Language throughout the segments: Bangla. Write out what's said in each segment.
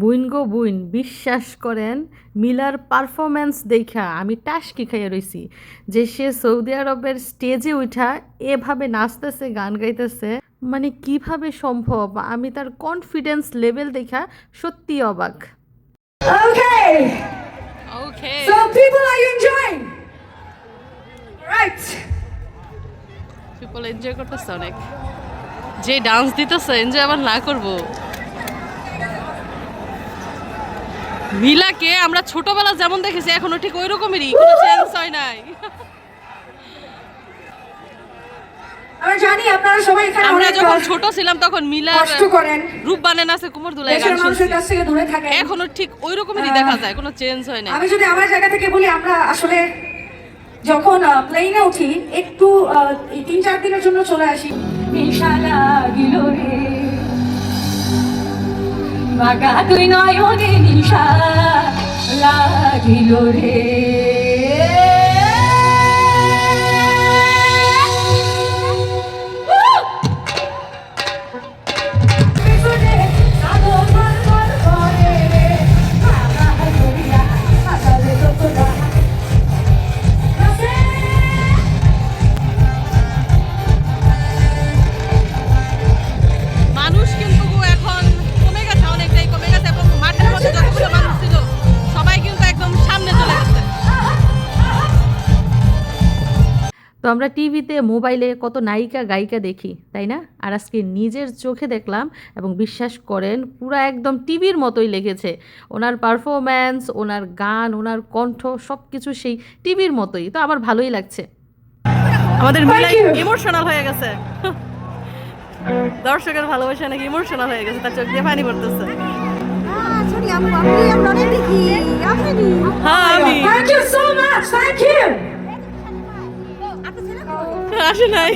বুইন গো বুইন বিশ্বাস করেন মিলার পারফরম্যান্স দেখা আমি টাসকি খাইয়া রইছি। যে সে সৌদি আরবের স্টেজে উঠা এভাবে নাচতেছে গান গাইতেছে মানে কীভাবে সম্ভব? আমি তার কনফিডেন্স লেভেল দেখা সত্যি অবাক। Okay, okay so people are you enjoying? Right. People enjoy করতেছে অনেক। যে ডান্স দিতেছে এনজয় আবার না করব। মিলাকে আমরা ছোটবেলা যেমন দেখেছি এখনও ঠিক ওই রকমেরই কোনো চেঞ্জ হয় নাই। আমরা যখন ছোট ছিলাম তখন করেন। রূপ বানান আছে কুমোর দুলাই গান এখনও ঠিক ওই রকমেরই দেখা যায় কোনো চেঞ্জ হয় না আমি যদি আমার জায়গা থেকে বলি আমরা আসলে যখন প্লেনে উঠি একটু তিন চার দিনের জন্য চলে আসি। নিশা লাগিল রে বাগা তুই নয়নে নিশা লাগিল রে। আমরা টিভিতে মোবাইলে কত নায়িকা গায়িকা দেখি তাই না? আর আজকে নিজের চোখে দেখলাম এবং বিশ্বাস করেন পুরা একদম টিভির মতোই লেগেছে। ওনার পারফরম্যান্স ওনার গান ওনার কণ্ঠ সব কিছু সেই টিভির মতোই। তো আমার ভালোই লাগছে। আমাদের মিলাই ইমোশনাল হয়ে গেছে। দর্শকের ভালোবাসা নাকি ইমোশনাল হয়ে গেছে তার চোখ দিয়ে পানি পড়তেছে। আপনি হ্যাঁ আমি Thank you so much. Thank you. আসে নাই।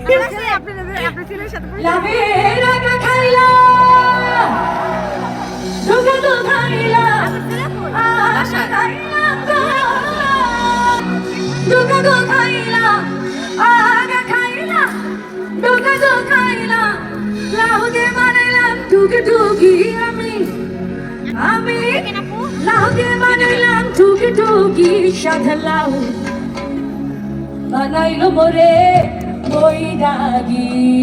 আমি আমি বানাইলো মোরে বৈরাগী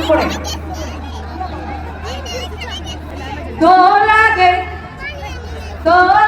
উপরে দোলা দে দোলা দে দোলা দে